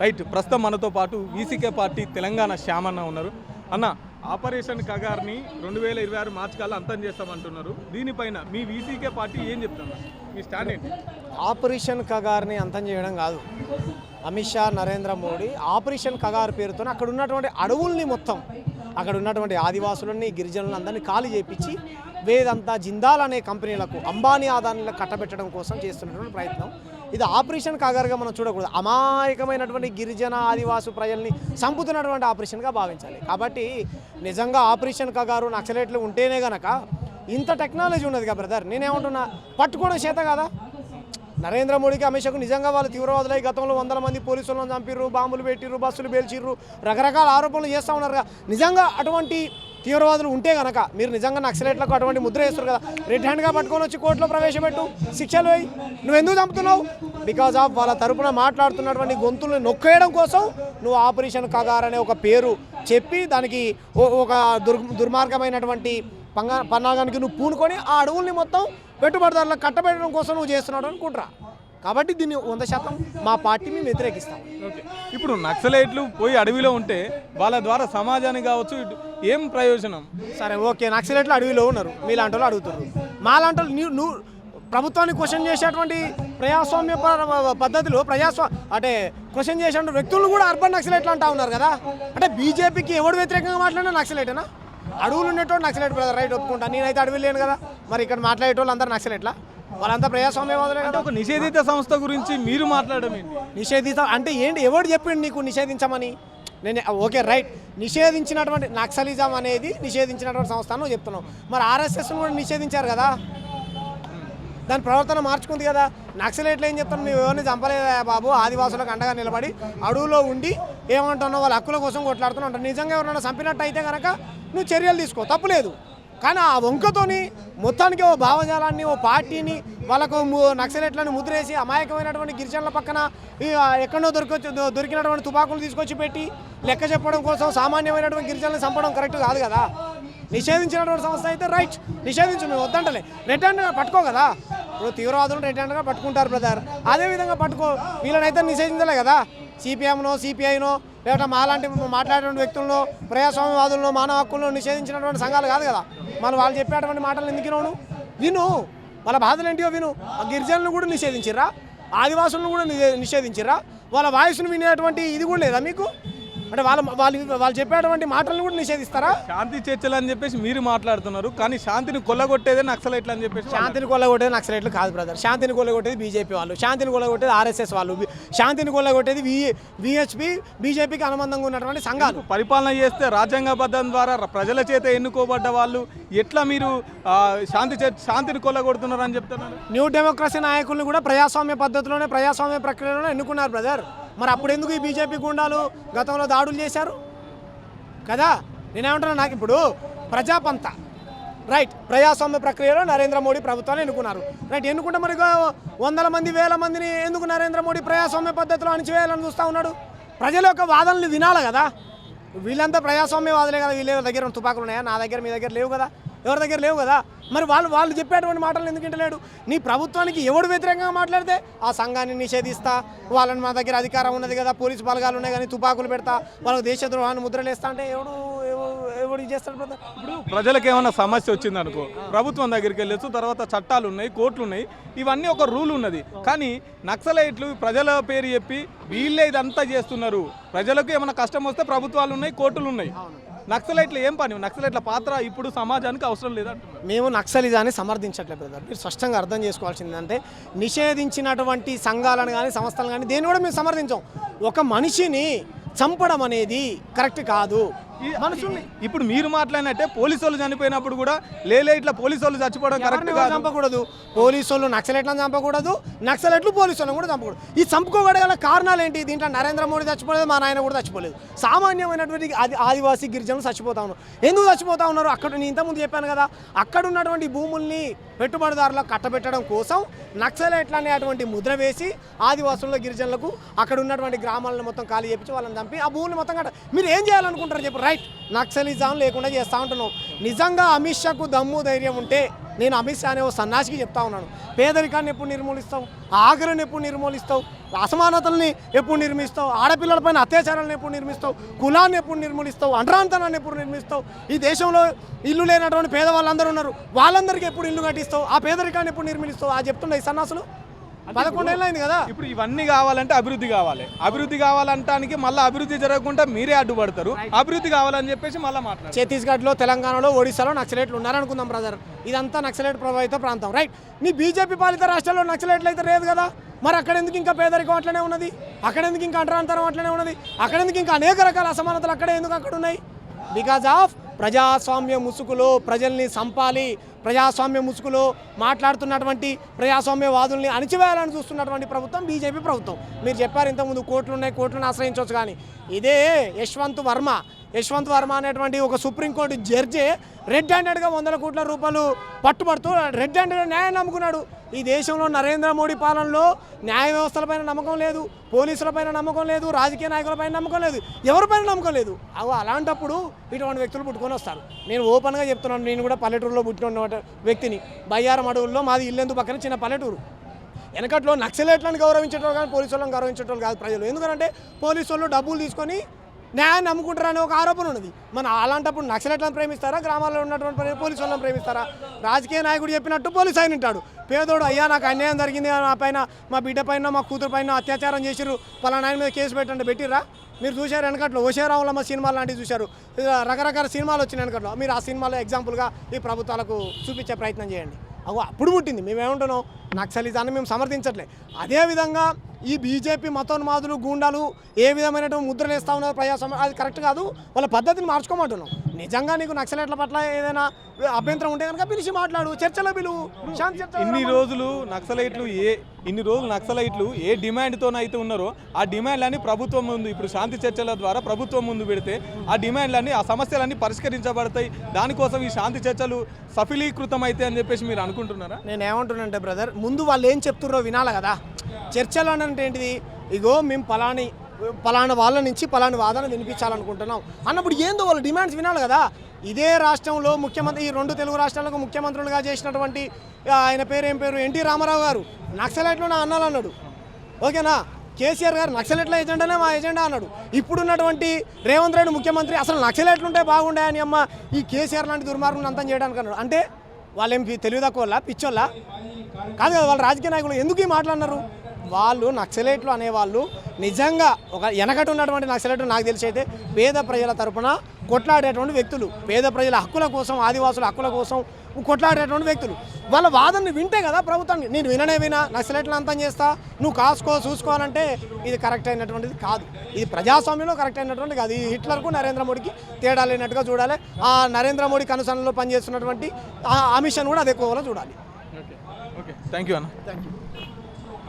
Right ప్రస్తుతం మనతో పాటు వీసీకే పార్టీ తెలంగాణ శ్యామన్న ఉన్నారు. అన్న ఆపరేషన్ కగార్ని రెండు వేల ఇరవై ఆరు మార్చి కల్లా అంతం చేస్తామంటున్నారు. దీనిపైన మీ వీసీకే పార్టీ ఏం చెప్తున్నారు మీ స్టాండ్ ఏంటి? ఆపరేషన్ కగార్ని అంతం చేయడం కాదు. అమిత్ షా నరేంద్ర మోడీ ఆపరేషన్ కగార్ పేరుతో అక్కడ ఉన్నటువంటి అడవుల్ని మొత్తం అక్కడ ఉన్నటువంటి ఆదివాసులని గిరిజనులను అందరినీ ఖాళీ చేపించి వేదంతా జిందాల్ అనే కంపెనీలకు అంబానీ ఆదానీలకు కట్టబెట్టడం కోసం చేస్తున్నటువంటి ప్రయత్నం. ఇది ఆపరేషన్ కగారుగా మనం చూడకూడదు. అమాయకమైనటువంటి గిరిజన ఆదివాసు ప్రజల్ని చంపుతున్నటువంటి ఆపరేషన్గా భావించాలి. కాబట్టి నిజంగా ఆపరేషన్ కగారు నక్సలైట్లు ఉంటేనే గనక ఇంత టెక్నాలజీ ఉన్నది కదా బ్రదర్. నేనేమంటున్నా పట్టుకోవడం చేత కదా? నరేంద్ర మోడీకి అమిత్ షాకు నిజంగా వాళ్ళు తీవ్రవాదులై గతంలో వందల మంది పోలీసులను చంపిర్రు బాంబులు పెట్టిర్రు బస్సులు పేల్చిర్రు రకరకాల ఆరోపణలు చేస్తూ ఉన్నారు కదా నిజంగా అటువంటి తీవ్రవాదులు ఉంటే గనక మీరు నిజంగా నక్సలైట్లకు అటువంటి ముద్ర వేస్తారు కదా రెడ్ హ్యాండ్గా పట్టుకొని వచ్చి కోర్టులో ప్రవేశపెట్టు. శిక్షలు వేయి. నువ్వు ఎందుకు చంపుతున్నావు? బికాజ్ ఆఫ్ వాళ్ళ తరపున మాట్లాడుతున్నటువంటి గొంతుల్ని నొక్కేయడం కోసం నువ్వు ఆపరేషన్ కగార్ అనే ఒక పేరు చెప్పి దానికి ఓ- ఒక దుర్ దుర్మార్గమైనటువంటి పంగా పన్నాగానికి నువ్వు పూనుకొని ఆ అడవుల్ని మొత్తం పెట్టుబడిదారులకు కట్టబెట్టడం కోసం నువ్వు చేస్తున్నాడు అనుకుంటురా. కాబట్టి దీన్ని వంద శాతం మా పార్టీ మేము వ్యతిరేకిస్తాం. ఓకే. ఇప్పుడు నక్సలైట్లు పోయి అడవిలో ఉంటే వాళ్ళ ద్వారా సమాజానికి కావచ్చు ఏం ప్రయోజనం? సరే ఓకే. నక్సలైట్లు అడవిలో ఉన్నారు. మీలాంటి వాళ్ళు అడుగుతారు మాలాంటి వాళ్ళు నువ్వు నువ్వు ప్రభుత్వాన్ని క్వశ్చన్ చేసేటువంటి ప్రజాస్వామ్య పద్ధతిలో ప్రజాస్వా అంటే క్వశ్చన్ చేసేటువంటి వ్యక్తులు కూడా అర్బన్ నక్సలైట్లు అంటా ఉన్నారు కదా? అంటే బీజేపీకి ఎవడు వ్యతిరేకంగా మాట్లాడినా నక్సలైటేనా? అడవులు ఉండేటోడు నక్సలైట్ బ్రదర్ రైట్ ఒప్పుకుంటా. నేనైతే అడవి లేను కదా. మరి ఇక్కడ మాట్లాడేటోళ్ళు అందరూ నక్సలైట్లా? వాళ్ళంతా ప్రజాస్వామ్యవాదులే అంటే ఒక నిషేధిత సంస్థ గురించి మీరు మాట్లాడడం ఏంటి? నిషేధించ అంటే ఏంటి? ఎవడు చెప్పిండు నీకు నిషేధించమని? నేను ఓకే రైట్. నిషేధించినటువంటి నక్సలిజం అనేది నిషేధించినటువంటి సంస్థ అని నువ్వు చెప్తున్నావు. మరి ఆర్ఎస్ఎస్ను కూడా నిషేధించారు కదా? దాని ప్రవర్తన మార్చుకుంది కదా. నక్సలైట్లు ఏం చెప్తాను మేము ఎవరిని చంపలేదా బాబు? ఆదివాసులకు అండగా నిలబడి అడవులో ఉండి ఏమంటున్నావు? వాళ్ళ హక్కుల కోసం కొట్లాడుతున్నావు నిజంగా ఎవరైనా చంపినట్టు అయితే కనుక నువ్వు చర్యలు తీసుకో. తప్పులేదు కానీ ఆ వంకతోని మొత్తానికి ఓ భావజాలాన్ని ఓ పార్టీని వాళ్ళకు నక్సలెట్లను ముద్రేసి అమాయకమైనటువంటి గిరిజనుల పక్కన ఎక్కడో దొరికొచ్చి దొరికినటువంటి తుపాకులు తీసుకొచ్చి పెట్టి లెక్క చెప్పడం కోసం సామాన్యమైనటువంటి గిరిజనులను చంపడం కరెక్ట్ కాదు కదా? నిషేధించినటువంటి సంస్థ అయితే రైట్. నిషేధించు మేము వద్దంటలే. రెడ్ హ్యాండ్గా పట్టుకో కదా? ఇప్పుడు తీవ్రవాదులు రెడ్ హ్యాండ్గా పట్టుకుంటారు బ్రదర్ అదే విధంగా పట్టుకో. వీళ్ళనైతే నిషేధించలే కదా? సిపిఎంనో సిపిఐనో లేకపోతే మాలాంటి మాట్లాడేటువంటి వ్యక్తులను ప్రజాస్వామ్యవాదులను మానవ హక్కులను నిషేధించినటువంటి సంఘాలు కాదు కదా. మనం వాళ్ళు చెప్పేటువంటి మాటలు ఎందుకు వినవు విను. వాళ్ళ బాధలు ఏంటియో విను. ఆ గిరిజనులను కూడా నిషేధించిర్రా. ఆదివాసులను కూడా నిషే- నిషేధించిర్రా. వాళ్ళ వాయిస్ను వినేటువంటి ఇది కూడా లేదా మీకు? అంటే వాళ్ళ వాళ్ళు వాళ్ళు చెప్పేటువంటి మాటలను కూడా నిషేధిస్తారా? శాంతి చర్చలు అని చెప్పేసి మీరు మాట్లాడుతున్నారు కానీ శాంతిని కొల్లగొట్టేదే నక్సలైట్లు అని చెప్పేసి శాంతిని కొల్లగొట్టేది నక్సలైట్లు కాదు బ్రదర్. శాంతిని కొల్లగొట్టేది బీజేపీ వాళ్ళు. శాంతిని కొల్లగొట్టేది ఆర్ఎస్ఎస్ వాళ్ళు. శాంతిని కొల్లగొట్టేది విహెచ్పి బీజేపీకి అనుబంధంగా ఉన్నటువంటి సంఘాలు. పరిపాలన చేస్తే రాజ్యాంగబద్ధం ద్వారా ప్రజల చేత ఎన్నుకోబడ్డ వాళ్ళు ఎట్లా మీరు శాంతి చర్చ శాంతిని కొల్లగొడుతున్నారు అని చెప్తున్నారు? న్యూ డెమోక్రసీ నాయకులను కూడా ప్రజాస్వామ్య పద్ధతిలోనే ప్రజాస్వామ్య ప్రక్రియలోనే ఎన్నుకున్నారు బ్రదర్. మరి అప్పుడు ఎందుకు ఈ బీజేపీ గుండాలు గతంలో దాడులు చేశారు? కదా? నేనేమంటున్నా నాకు ఇప్పుడు ప్రజాపంత. రైట్ ప్రజాస్వామ్య ప్రక్రియలో నరేంద్ర మోడీ ప్రభుత్వాన్ని ఎన్నుకున్నారు. రైట్ ఎన్నుకుంటే మరి వందల మంది వేల మందిని ఎందుకు నరేంద్ర మోడీ ప్రజాస్వామ్య పద్ధతిలో అణిచివేయాలని చూస్తూ ఉన్నాడు? ప్రజల యొక్క వాదనలు వినాలి కదా. వీళ్ళంతా ప్రజాస్వామ్యవాదులే కదా వీళ్ళ దగ్గర ఉన్న తుపాకులు ఉన్నాయా? నా దగ్గర మీ దగ్గర లేవు కదా. ఎవరి దగ్గర లేవు కదా? మరి వాళ్ళు వాళ్ళు చెప్పేటువంటి మాటలు ఎందుకు వింటలేడు? నీ ప్రభుత్వానికి ఎవడు వ్యతిరేకంగా మాట్లాడితే ఆ సంఘాన్ని నిషేధిస్తా వాళ్ళని మా దగ్గర అధికారం ఉన్నది కదా పోలీసు బలగాలు ఉన్నాయి కానీ తుపాకులు పెడతా వాళ్ళకి దేశద్రోహాన్ని ముద్రలేస్తా అంటే ఎవడు ఎవడు చేస్తాడు బ్రదర్? ఇప్పుడు ప్రజలకు ఏమైనా సమస్య వచ్చింది అనుకో ప్రభుత్వం దగ్గరికి వెళ్ళొచ్చు తర్వాత చట్టాలు ఉన్నాయి కోర్టులు ఉన్నాయి ఇవన్నీ ఒక రూల్ ఉన్నది. కానీ నక్సలైట్లు ప్రజల పేరు చెప్పి వీళ్ళే ఇదంతా చేస్తున్నారు. ప్రజలకు ఏమైనా కష్టం వస్తే ప్రభుత్వాలు ఉన్నాయి కోర్టులు ఉన్నాయి. నక్సలైట్లు ఏం పని? నక్సలైట్ల పాత్ర ఇప్పుడు సమాజానికి అవసరం లేదంటున్నారు. మేము నక్సలిజాన్ని సమర్థించట్లేదు బ్రదర్. మీరు స్పష్టంగా అర్థం చేసుకోవాల్సింది అంటే నిషేధించినటువంటి సంఘాలను కానీ సంస్థలను కానీ దేన్ని కూడా మేము సమర్థించాం. ఒక మనిషిని చంపడం అనేది కరెక్ట్ కాదు. మనుషుల్ని ఇప్పుడు మీరు మాట్లాడినట్టే పోలీసు వాళ్ళు చనిపోయినప్పుడు కూడా లేలే ఇట్లా పోలీసు వాళ్ళు చచ్చిపోవడం కరెక్ట్ కాదు. చంపకూడదు? పోలీసు వాళ్ళు నక్సలెట్లను చంపకూడదు నక్సలెట్లు పోలీసు వాళ్ళని కూడా చంపకూడదు. ఈ చంపుకోగల కారణాలు ఏంటి? దీంట్లో నరేంద్ర మోడీ చచ్చిపోలేదు మా నాయన కూడా చచ్చిపోలేదు. సామాన్యమైనటువంటి ఆది ఆదివాసీ గిరిజనులు చచ్చిపోతా ఉన్నారు. ఎందుకు చచ్చిపోతా ఉన్నారు? అక్కడ నేను ఇంతకుముందు చెప్పాను కదా అక్కడ ఉన్నటువంటి భూముల్ని పెట్టుబడిదారులకు కట్టబెట్టడం కోసం నక్సలెట్లు అనేటువంటి ముద్ర వేసి ఆదివాసుల గిరిజనులకు అక్కడ ఉన్నటువంటి గ్రామాలను మొత్తం ఖాళీ చేపించి వాళ్ళని చంపి ఆ భూములు మొత్తం కట్ట మీరు ఏం చేయాలనుకుంటారు చెప్పు. రైట్? నక్సలిజం లేకుండా చేస్తూ ఉంటున్నావు. నిజంగా అమిత్ షాకు దమ్ము ధైర్యం ఉంటే నేను అమిత్ షా అనే ఓ సన్నాసికి చెప్తా ఉన్నాను. పేదరికాన్ని ఎప్పుడు నిర్మూలిస్తావు? ఆకలిని ఎప్పుడు నిర్మూలిస్తావు? అసమానతల్ని ఎప్పుడు నిర్మిస్తావు? ఆడపిల్లలపైన అత్యాచారాలను ఎప్పుడు నిర్మిస్తావు? కులాన్ని ఎప్పుడు నిర్మూలిస్తావు? అండ్రాంతనాన్ని ఎప్పుడు నిర్మిస్తావు? ఈ దేశంలో ఇల్లు లేనటువంటి పేదవాళ్ళందరూ ఉన్నారు. వాళ్ళందరికీ ఎప్పుడు ఇల్లు కట్టిస్తావు? ఆ పేదరికాన్ని ఎప్పుడు నిర్మిస్తావు ఆ చెప్తుండే ఈ సన్నాసులు. పదకొండేళ్ళు అయింది కదా? ఇప్పుడు ఇవన్నీ కావాలంటే అభివృద్ధి కావాలి. అభివృద్ధి కావాలంటానికి మళ్ళీ అభివృద్ధి జరగకుండా మీరే అడ్డుపడతారు. అభివృద్ధి కావాలని చెప్పేసి మళ్ళీ మాట్లాడారు ఛత్తీస్గఢ్లో తెలంగాణలో ఒడిశాలో నక్సలైట్లు ఉన్నారనుకుందాం బ్రదర్ ఇదంతా నక్సలైట్ ప్రభావిత ప్రాంతం రైట్ నీ బీజేపీ పాలిత రాష్ట్రాల్లో నక్సలైట్లు అయితే లేదు కదా? మరి అక్కడ ఎందుకు ఇంకా పేదరికం అట్లనే ఉన్నది? అక్కడ ఎందుకు ఇంకా అంటరాంతరం అట్లనే ఉన్నది? అక్కడ ఎందుకు ఇంకా అనేక రకాల అసమానతలు అక్కడే ఎందుకు అక్కడ ఉన్నాయి బికాజ్ ఆఫ్ ప్రజాస్వామ్య ముసుగులో ప్రజల్ని సంపాలి ప్రజాస్వామ్య ముసుగులో మాట్లాడుతున్నటువంటి ప్రజాస్వామ్యవాదుల్ని అణిచివేయాలని చూస్తున్నటువంటి ప్రభుత్వం బీజేపీ ప్రభుత్వం. మీరు చెప్పారు ఇంతకుముందు కోర్టులు ఉన్నాయి కోర్టులను ఆశ్రయించవచ్చు కానీ ఇదే యశ్వంత్ వర్మ యశ్వంత్ వర్మ అనేటువంటి ఒక సుప్రీంకోర్టు జడ్జి రెడ్ హ్యాండెడ్గా వందల కోట్ల రూపాయలు పట్టుబడుతూ రెడ్ హ్యాండెడ్ న్యాయం నమ్ముకున్నాడు. ఈ దేశంలో నరేంద్ర మోడీ పాలనలో న్యాయ వ్యవస్థలపైన నమ్మకం లేదు పోలీసులపైన నమ్మకం లేదు రాజకీయ నాయకులపైన నమ్మకం లేదు ఎవరిపైన నమ్మకం లేదు. అవి అలాంటప్పుడు ఇటువంటి వ్యక్తులు పుట్టుకొని వస్తారు. నేను ఓపెన్గా చెప్తున్నాను నేను కూడా పల్లెటూరులో పుట్టిన వ్యక్తిని. బయ్యారం అడవుల్లో మాది ఇల్లెందు పక్కన చిన్న పల్లెటూరు. వెనకట్లో నక్సలేట్లను గౌరవించేటోళ్ళు కానీ పోలీసు వాళ్ళని గౌరవించేటోళ్ళు కాదు ప్రజలు. ఎందుకంటే పోలీసు వాళ్ళు డబ్బులు తీసుకొని న్యాయాన్ని నమ్ముకుంటారనే ఒక ఆరోపణ ఉన్నది. మన అలాంటప్పుడు నక్సలెట్లను ప్రేమిస్తారా? గ్రామాల్లో ఉన్నటువంటి పోలీసు వాళ్ళని ప్రేమిస్తారా? రాజకీయ నాయకుడు చెప్పినట్టు పోలీసు ఆయన ఉంటాడు. పేదోడు అయ్యా నాకు అన్యాయం జరిగింది. నా పైన మా బిడ్డ పైన మా కూతురు పైన అత్యాచారం చేసిర్రు. పలానా ఆయన మీద కేసు పెట్టండి. పెట్టిరా మీరు చూశారు వెనకట్లో? ఓషేరావులమ్మ సినిమాలు లాంటివి చూశారు. రకరకాల సినిమాలు వచ్చిన వెనకట్లో. మీరు ఆ సినిమాలో ఎగ్జాంపుల్గా ఈ ప్రభుత్వాలకు చూపించే ప్రయత్నం చేయండి. అగో అప్పుడు పుట్టింది. మేమేమంటున్నాం? నక్సలిజాన్ని మేము సమర్థించట్లే. అదేవిధంగా ఈ బీజేపీ మతోన్మాదులు గూండాలు ఏ విధమైనటువంటి ముద్రలు వేస్తా ఉన్నారు ప్రజాస్వామ్యం అది కరెక్ట్ కాదు. వాళ్ళ పద్ధతిని మార్చుకోమంటున్నాం. నిజంగా నీకు నక్సలైట్ల పట్ల ఏదైనా అభ్యంతరం ఉంటే కనుక పిలిచి మాట్లాడు. చర్చలో పిలువు శాంతి ఇన్ని రోజులు నక్సలైట్లు ఏ ఇన్ని రోజులు నక్సలైట్లు ఏ డిమాండ్తోనైతే ఉన్నారో ఆ డిమాండ్లన్నీ ప్రభుత్వం ముందు ఇప్పుడు శాంతి చర్చల ద్వారా ప్రభుత్వం ముందు పెడితే ఆ డిమాండ్లన్నీ ఆ సమస్యలన్నీ పరిష్కరించబడతాయి. దానికోసం ఈ శాంతి చర్చలు సఫలీకృతం అయితే అని చెప్పేసి మీరు అనుకుంటున్నారా? నేను ఏమంటున్నానంటే బ్రదర్ ముందు వాళ్ళు ఏం చెప్తున్నారో వినాలి కదా. చర్చలు అంటే ఏంటిది? ఇగో మేము పలాని పలానా వాళ్ళ నుంచి పలాని వాదన వినిపించాలనుకుంటున్నాం. అన్నప్పుడు ఏందో వాళ్ళ డిమాండ్స్ వినాలి కదా. ఇదే రాష్ట్రంలో ముఖ్యమంత్రి ఈ రెండు తెలుగు రాష్ట్రాలకు ముఖ్యమంత్రులుగా చేసినటువంటి ఆయన పేరు ఏం పేరు? ఎన్టీ రామారావు గారు. నక్సలైట్లో నా అన్నాలు అన్నాడు ఓకేనా? కేసీఆర్ గారు నక్సలైట్ల ఎజెండానే మా ఎజెండా అన్నాడు. ఇప్పుడున్నటువంటి రేవంత్ రెడ్డి ముఖ్యమంత్రి అసలు నక్సలైట్లు ఉంటే బాగుండే అని అమ్మ ఈ కేసీఆర్ లాంటి దుర్మార్గం అంతం చేయడానికి అన్నాడు. అంటే వాళ్ళేం తెలివి తక్కువ పిచ్చోళ్ళ? కాదు కదా వాళ్ళ రాజకీయ నాయకులు ఎందుకు ఈ మాట్లాడినారు వాళ్ళు నక్సలైట్లు అనేవాళ్ళు నిజంగా ఒక వెనకటి ఉన్నటువంటి నక్సలైట్లు నాకు తెలిసి అయితే పేద ప్రజల తరపున కొట్లాడేటువంటి వ్యక్తులు. పేద ప్రజల హక్కుల కోసం ఆదివాసుల హక్కుల కోసం కొట్లాడేటువంటి వ్యక్తులు. వాళ్ళ వాదనని వింటే కదా ప్రభుత్వాన్ని నేను విననే వినా నక్సలైట్లు అంతం చేస్తా నువ్వు కాసుకో చూసుకోవాలంటే ఇది కరెక్ట్ అయినటువంటిది కాదు. ఇది ప్రజాస్వామ్యంలో కరెక్ట్ అయినటువంటి కాదు. ఇది హిట్లర్కు నరేంద్ర మోడీకి తేడా లేనట్టుగా చూడాలి. ఆ నరేంద్ర మోడీ కనుసనలో పనిచేస్తున్నటువంటి ఆ అమిషన్ కూడా అదే కోవలో చూడాలి. ఓకే ఓకే థ్యాంక్ యూ అన్న. Thank you